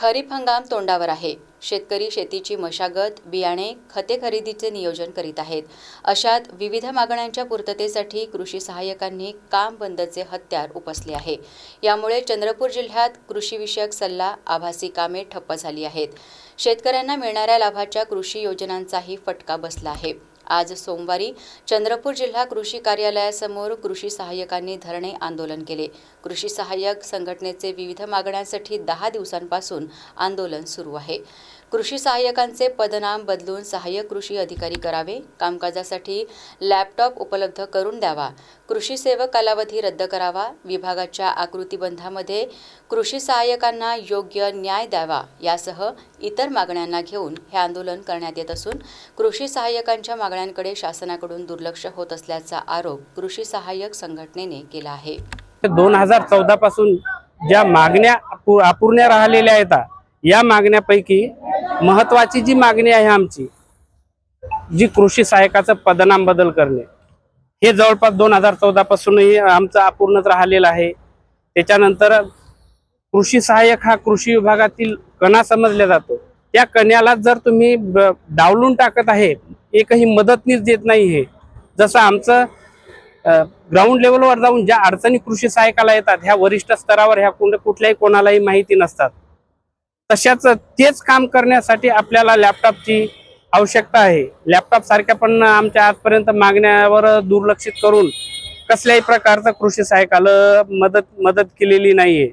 खरीप हंगाम तोंडावर आहे. शेतकरी शेतीची मशागत बियाणे खते खरेदीचे नियोजन करीत आहेत. अशात विविध मागण्यांच्या पूर्ततेसाठी कृषी सहाय्यकांनी काम बंदचे हत्यार उपसले आहे. यामुळे चंद्रपूर जिल्ह्यात कृषीविषयक सल्ला आभासी कामे ठप्प झाली आहेत. शेतकऱ्यांना मिळणाऱ्या लाभाच्या कृषी योजनांचाही फटका बसला आहे. आज सोमवारी चंद्रपूर जिल्हा कृषी कार्यालयासमोर कृषी सहाय्यकांनी धरणे आंदोलन केले. कृषी सहाय्यक संघटनेचे विविध मागण्यांसाठी दहा दिवसांपासून आंदोलन सुरू आहे. कृषी सहाय्यकांचे पदनाम बदलून सहाय्यक कृषी अधिकारी करावे कामकाजासाठी लॅपटॉप उपलब्ध करून द्यावा कृषी सेवक कालावधी रद्द करावा. विभागाच्या आकृतीबंधामध्ये कृषी सहाय्यकांना योग्य न्याय द्यावा. यासह इतर मागण्यांना घेऊन हे आंदोलन करण्यात येत असून कृषी सहाय्यकांच्या मागण्यांकडे शासनाकडून दुर्लक्ष होत असल्याचा आरोप कृषी सहाय्यक संघटनेने केला आहे. दोन हजार चौदा पासून ज्या मागण्या अपूर्ण राहिलेल्या आहेत या मागण्यापैकी महत्वाची जी मागणी आहे आमची जी कृषी सहाय्यकाचं पदनाम बदल करणे हे जवळपास दोन हजार चौदा पासूनही आमचं अपूर्णच राहिलेलं आहे. त्याच्यानंतर कृषी सहाय्यक हा कृषी विभागातील कणा समजला जातो. त्या कण्याला जर तुम्ही ब- डावलून टाकत आहे एकही मदतनीच देत नाही हे जसं आमचं ग्राउंड लेवलवर जाऊन ज्या अडचणी कृषी सहाय्यकाला येतात ह्या वरिष्ठ स्तरावर ह्या कुण- कुठल्याही कोणालाही माहिती नसतात. तशाच तेच काम करण्यासाठी आपल्याला लॅपटॉपची आवश्यकता आहे. लॅपटॉप सारख्या पण आमच्या आजपर्यंत मागण्यावर दुर्लक्षित करून कसल्याही प्रकारचं कृषी सहाय्यकाला मदत मदत केलेली नाहीये.